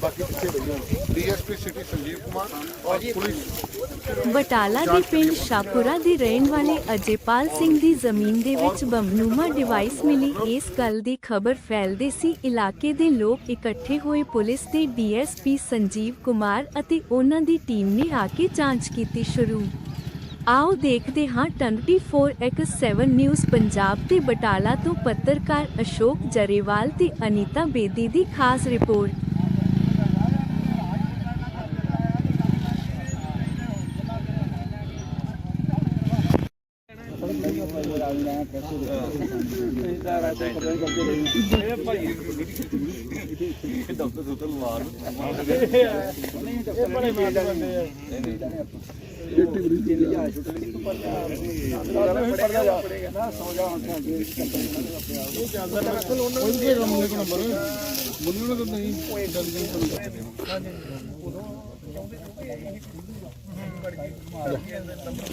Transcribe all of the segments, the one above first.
ਤੇ ਬਾਕੀ ਪਿੱਛੇ ਬਈਆਂ ਡੀਐਸਪੀ ਸਿਟੀ ਸੰਜੀਵ ਕੁਮਾਰ ਔਰ ਪੁਲਿਸ। ਬਟਾਲਾ ਦੇ ਪਿੰਡ ਸ਼ਾਹਪੁਰਾ ਦੇ ਰਹਿਣ ਵਾਲੇ ਅਜੇਪਾਲ ਸਿੰਘ ਦੀ ਜ਼ਮੀਨ ਦੇ ਵਿੱਚ ਬੰਬਨੂਮਾ ਡਿਵਾਈਸ ਮਿਲੀ। ਇਸ ਗੱਲ ਦੀ ਖਬਰ ਫੈਲਦੇ ਸੀ। ਇਲਾਕੇ ਦੇ ਲੋਕ ਇਕੱਠੇ ਹੋਏ ਪੁਲਿਸ ਦੇ ਡੀਐਸਪੀ ਸੰਜੀਵ ਕੁਮਾਰ ਅਤੇ ਉਹਨਾਂ ਦੀ ਟੀਮ ਨੇ ਆ ਕੇ ਜਾਂਚ ਕੀਤੀ ਸ਼ੁਰੂ। ਆਓ ਦੇਖਦੇ ਹਾਂ 24x7 ਨਿਊਜ਼ ਪੰਜਾਬ ਤੇ ਬਟਾਲਾ ਤੋਂ ਪੱਤਰਕਾਰ ਅਸ਼ੋਕ ਜਰੇਵਾਲ ਤੇ ਅਨੀਤਾ ਬੇਦੀ ਦੀ ਖਾਸ ਰਿਪੋਰਟ।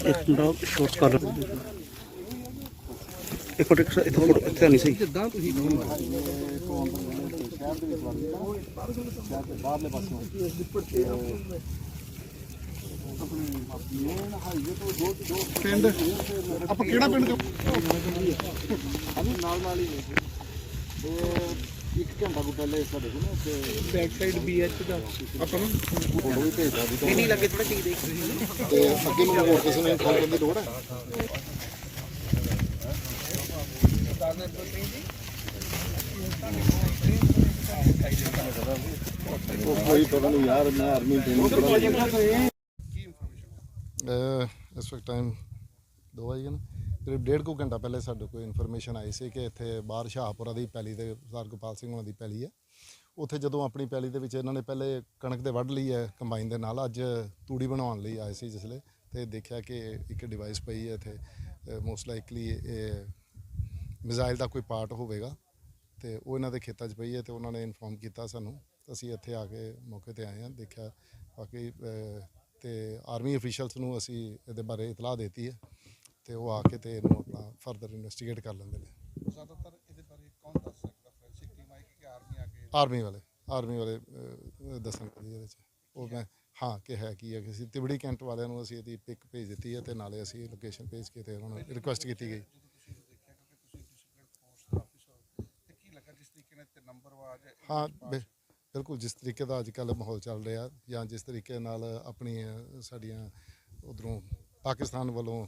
ਇੱਕ ਮਿੰਟ ਸ਼ੋਰਟ ਕਰ ਲਓ ਇੱਕ ਮਿੰਟ ਇੱਕ- ਇੱਥੇ ਫੋਟੋ ਇੱਥੇ ਨਹੀਂ ਸਹੀ। ਜਿੱਦਾਂ ਤੁਸੀਂ ਬਾਹਰਲੇ ਪਾਸੋਂ ਪਿੰਡ? ਆਪਾਂ ਕਿਹੜਾ ਪਿੰਡ ਨਾਲ ਨਾਲ ਹੀ ਨੇ ਤੇ ਇੱਕ ਘੰਟਾ ਕੋ ਪਹਿਲੇ ਸਾਡੇ ਕੋਲ ਨਾ ਤੇ ਬੈਕ ਸਾਈਡ ਬੀਐਚ ਦਾ। ਆਪਾਂ ਨੂੰ? ਫੋਟੋ ਵੀ ਭੇਜਦਾ ਵੀ ਨਹੀਂ ਨਹੀਂ ਲੱਗੇ ਥੋੜਾ ਚੀਜ਼ ਦੇਖ। ਤੇ ਅੱਗੇ ਮੈਨੂੰ ਹੋਰ ਕਿਸੇ ਨੂੰ ਫੋਨ ਕਰਨ ਦੀ ਲੋੜ ਹੈ? ਉਹ ਕੋਈ ਪਤਾ ਨਹੀਂ ਯਾਰ ਮੈਂ ਆਰਮੀ ਟ੍ਰੇਨਿੰਗ ਇਸ ਵਕਤ ਟਾਈਮ ਦੋ ਵਜੇ ਗਏ ਨਾ ਕਰੀਬ ਡੇਢ ਕੁ ਘੰਟਾ ਪਹਿਲੇ ਸਾਡੇ ਕੋਲ ਇਨਫੋਰਮੇਸ਼ਨ ਆਈ ਸੀ ਕਿ ਇੱਥੇ ਬਾਹਰ ਸ਼ਾਹਪੁਰਾ ਦੀ ਪੈਲੀ ਤੇ ਸਰਦਾਰ ਗੋਪਾਲ ਸਿੰਘ ਉਹਨਾਂ ਦੀ ਪੈਲੀ ਹੈ। ਉੱਥੇ ਜਦੋਂ ਆਪਣੀ ਪੈਲੀ ਦੇ ਵਿੱਚ ਇਹਨਾਂ ਨੇ ਪਹਿਲੇ ਕਣਕ ਤੇ ਵੱਢ ਲਈ ਹੈ ਕੰਬਾਈਨ ਦੇ ਨਾਲ, ਅੱਜ ਤੂੜੀ ਬਣਾਉਣ ਲਈ ਆਏ ਸੀ ਜਿਸਲੇ ਤੇ ਦੇਖਿਆ ਕਿ ਇੱਕ ਡਿਵਾਈਸ ਪਈ ਹੈ ਇੱਥੇ ਮੋਸਟ ਲਾਈਕਲੀ ਇਹ ਮਿਜ਼ਾਈਲ ਦਾ ਕੋਈ ਪਾਰਟ ਹੋਵੇਗਾ ਤੇ ਉਹ ਇਹਨਾਂ ਦੇ ਖੇਤਾਂ 'ਚ ਪਈ ਹੈ ਤੇ ਉਹਨਾਂ ਨੇ ਇਨਫੋਰਮ ਕੀਤਾ ਸਾਨੂੰ। ਅਸੀਂ ਇੱਥੇ ਆ ਕੇ ਮੌਕੇ ਤੇ ਆਏ ਹਾਂ ਦੇਖਿਆ ਬਾਕੀ ਤੇ ਆਰਮੀ ਅਫੀਸ਼ੀਅਲਸ ਨੂੰ ਅਸੀਂ ਇਹਦੇ ਬਾਰੇ ਇਤਲਾਹ ਦਿੱਤੀ ਹੈ ਤੇ ਉਹ ਆ ਕੇ ਤੇ ਇਹਨੂੰ ਆਪਣਾ ਫਰਦਰ ਇਨਵੈਸਟੀਗੇਟ ਕਰ ਲੈਂਦੇ ਨੇ। ਜ਼ਿਆਦਾਤਰ ਇਹਦੇ ਬਾਰੇ ਕੌਣ ਦੱਸ ਸਕਦਾ? ਫੋਰੈਂਸਿਕ ਟੀਮ ਆਏਗੀ ਕਿ ਆਰਮੀ ਆ ਕੇ? ਆਰਮੀ ਵਾਲੇ ਆਰਮੀ ਵਾਲੇ ਦੱਸਣਗੇ ਜੀ ਇਹਦੇ 'ਚ। ਉਹ ਮੈਂ ਹਾਂ ਕਿ ਹੈ ਕੀ ਹੈ ਕਿ ਅਸੀਂ ਤਿਬੜੀ ਕੈਂਟ ਵਾਲਿਆਂ ਨੂੰ ਅਸੀਂ ਇਹਦੀ ਪਿਕ ਭੇਜ ਦਿੱਤੀ ਹੈ ਤੇ ਨਾਲੇ ਅਸੀਂ ਲੋਕੇਸ਼ਨ ਭੇਜ ਕੇ ਤੇ ਉਹਨਾਂ ਨੂੰ ਰਿਕੁਐਸਟ ਕੀਤੀ ਗਈ ਜਦੋਂ ਤੁਸੀਂ ਦੇਖਿਆ ਕਿਉਂਕਿ ਤੁਸੀਂ ਡਿਸਟ੍ਰਿਕਟ ਫੋਰਸ ਦਾ ਆਫੀਸਰ ਤੇ ਕੀ ਲੱਗਾ ਜਿਸ ਤਰੀਕੇ ਨਾਲ ਤੇ ਨੰਬਰ ਵਾਜ ਹਾਂ ਬਿ- ਬਿਲਕੁਲ ਜਿਸ ਤਰੀਕੇ ਦਾ ਅੱਜ ਕੱਲ੍ਹ ਮਾਹੌਲ ਚੱਲ ਰਿਹਾ ਜਾਂ ਜਿਸ ਤਰੀਕੇ ਨਾਲ ਆਪਣੀ ਅ, ਸਾਡੀਆਂ ਉਧਰੋਂ ਪਾਕਿਸਤਾਨ ਵੱਲੋਂ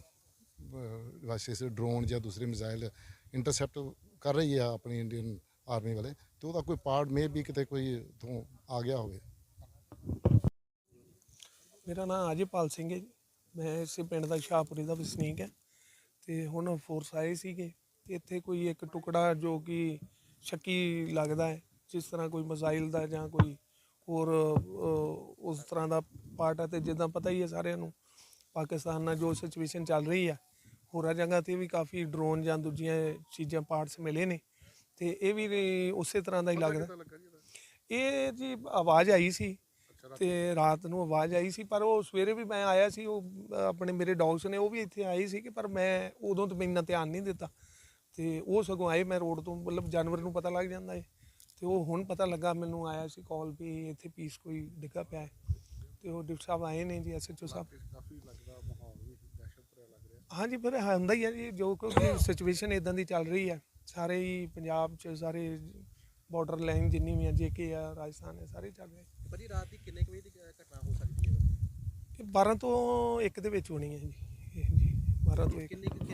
ਵਾਸਤੇ ਡਰੋਨ ਜਾਂ ਦੂਸਰੇ ਮਿਜ਼ਾਈਲ ਇੰਟਰਸੈਪਟ ਕਰ ਰਹੀ ਆ ਆਪਣੀ ਇੰਡੀਅਨ ਆਰਮੀ ਵਾਲੇ ਤੇ ਉਹਦਾ ਕੋਈ ਪਾਰਟ ਮੇ ਵੀ ਕਿਤੇ ਕੋਈ ਤੋਂ ਆ ਗਿਆ ਹੋਵੇ। ਮੇਰਾ ਨਾਮ ਅਜੇਪਾਲ ਸਿੰਘ ਹੈ ਜੀ। ਮੈਂ ਇਸੇ ਪਿੰਡ ਦਾ ਸ਼ਾਹਪੁਰੀ ਦਾ ਵਸਨੀਕ ਹੈ। ਤੇ ਹੁਣ ਫੋਰਸ ਆਏ ਸੀਗੇ ਤੇ ਇੱਥੇ ਕੋਈ ਇੱਕ ਟੁਕੜਾ ਜੋ ਕਿ ਸ਼ੱਕੀ ਲੱਗਦਾ ਹੈ ਜਿਸ ਤਰ੍ਹਾਂ ਕੋਈ ਮਿਜ਼ਾਈਲ ਦਾ ਜਾਂ ਕੋਈ ਹੋਰ ਉਸ ਤਰ੍ਹਾਂ ਦਾ ਪਾਰਟ ਹੈ ਤੇ ਜਿੱਦਾਂ ਪਤਾ ਹੀ ਹੈ ਸਾਰਿਆਂ ਨੂੰ ਪਾਕਿਸਤਾਨ ਨਾਲ ਜੋ ਸਿਚੁਏਸ਼ਨ ਚੱਲ ਰਹੀ ਆ ਹੋਰਾਂ ਜਗ੍ਹਾ ਤੇ ਵੀ ਕਾਫੀ ਡਰੋਨ ਜਾਂ ਦੂਜੀਆਂ ਚੀਜ਼ਾਂ ਪਾਰਟਸ ਮਿਲੇ ਨੇ ਤੇ ਇਹ ਵੀ ਉਸੇ ਤਰ੍ਹਾਂ ਦਾ ਹੀ ਲੱਗਦਾ। ਇਹ ਜੀ ਆਵਾਜ਼ ਆਈ ਸੀ ਤੇ ਰਾਤ ਨੂੰ ਆਵਾਜ਼ ਆਈ ਸੀ ਪਰ ਉਹ ਸਵੇਰੇ ਵੀ ਮੈਂ ਆਇਆ ਸੀ ਉਹ ਆਪਣੇ ਮੇਰੇ ਡੌਗਸ ਨੇ ਉਹ ਵੀ ਇੱਥੇ ਆਏ ਸੀ ਕਿ ਪਰ ਮੈਂ ਉਦੋਂ ਤਾਂ ਇੰਨਾ ਧਿਆਨ ਨਹੀਂ ਦਿੱਤਾ ਤੇ ਉਹ ਸਗੋਂ ਆਏ ਮੈਂ ਰੋਡ ਤੋਂ ਮਤਲਬ ਜਾਨਵਰ ਨੂੰ ਪਤਾ ਲੱਗ ਜਾਂਦਾ ਹੈ ਤੇ ਉਹ ਹੁਣ ਪਤਾ ਲੱਗਾ ਮੈਨੂੰ ਆਇਆ ਸੀ ਕਾਲ ਵੀ ਇੱਥੇ ਪੀਸ ਕੋਈ ਡਿੱਗਾ ਪਿਆ ਹੈ। ਤੇ ਉਹ ਡਿਪਟੀ ਸਾਹਿਬ ਆਏ ਨੇ ਜੀ ਐਸਐਚਓ ਸਾਹਿਬ। ਕਾਫੀ ਲੱਗਦਾ ਮਾਹੌਲ ਵੀ ਦਹਿਸ਼ਤ ਭਰਿਆ ਲੱਗ ਰਿਹਾ। ਹਾਂਜੀ ਪਰ ਹੁੰਦਾ ਹੀ ਹੈ ਜੀ ਜੋ ਕਿਉਂਕਿ ਸਿਚੁਏਸ਼ਨ ਇਦਾਂ ਦੀ ਚੱਲ ਰਹੀ ਹੈ। ਸਾਰੇ ਹੀ ਪੰਜਾਬ 'ਚ ਸਾਰੇ ਬਾਰਡਰ ਲਾਈਨ ਜਿੰਨੀ ਵੀ ਹੈ ਜੇਕੇ ਆ ਰਾਜਸਥਾਨ ਹੈ ਸਾਰੇ ਚੱਲ ਰਹੇ। ਭਾਜੀ ਰਾਤ ਦੀ ਕਿੰਨੇ ਕੁ ਵਜੇ ਦੀ ਘਟਨਾ ਹੋ ਸਕਦੀ ਹੈ? ਇਹ 12 ਤੋਂ 1 ਦੇ ਵਿੱਚ ਹੋਣੀ ਹੈ ਜੀ। ਇਹ ਜੀ 12 ਤੋਂ 1 ਕਿੰਨੀ ਕੁ